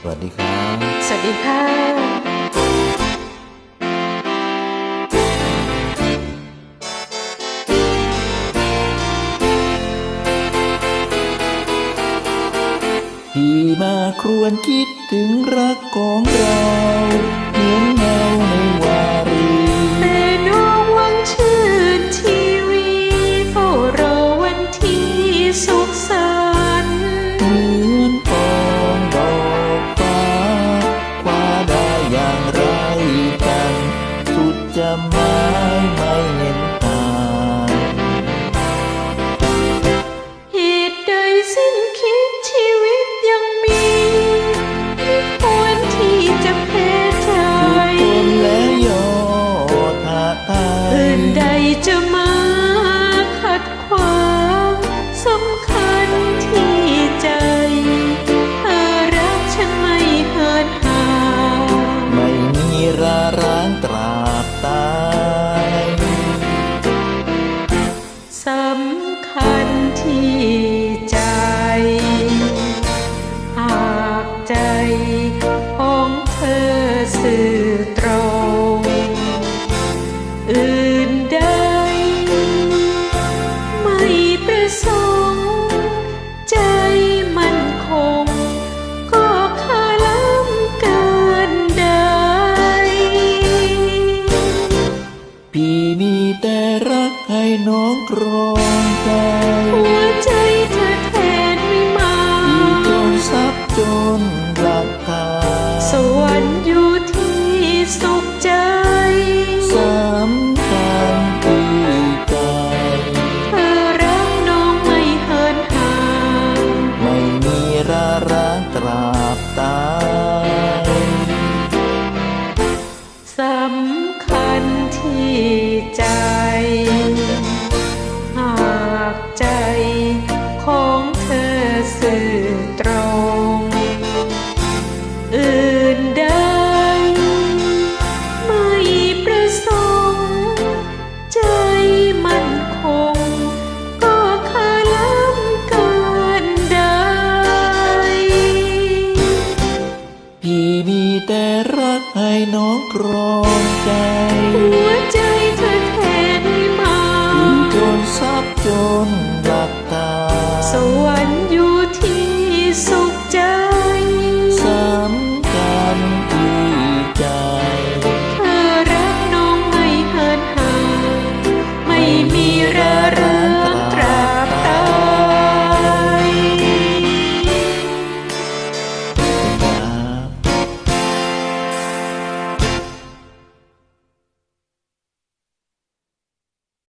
สวัสดีครับ สวัสดีค่ะที่มาครวนคิดถึงรักของเรา นหา ไม่มีรารางตราบตายสำคัญที่ใจ หากใจของเธอสื่อตรง อื่นใดไม่ประสงค์ รักให้น้องครองใจีแต่รักให้น้องครองใจ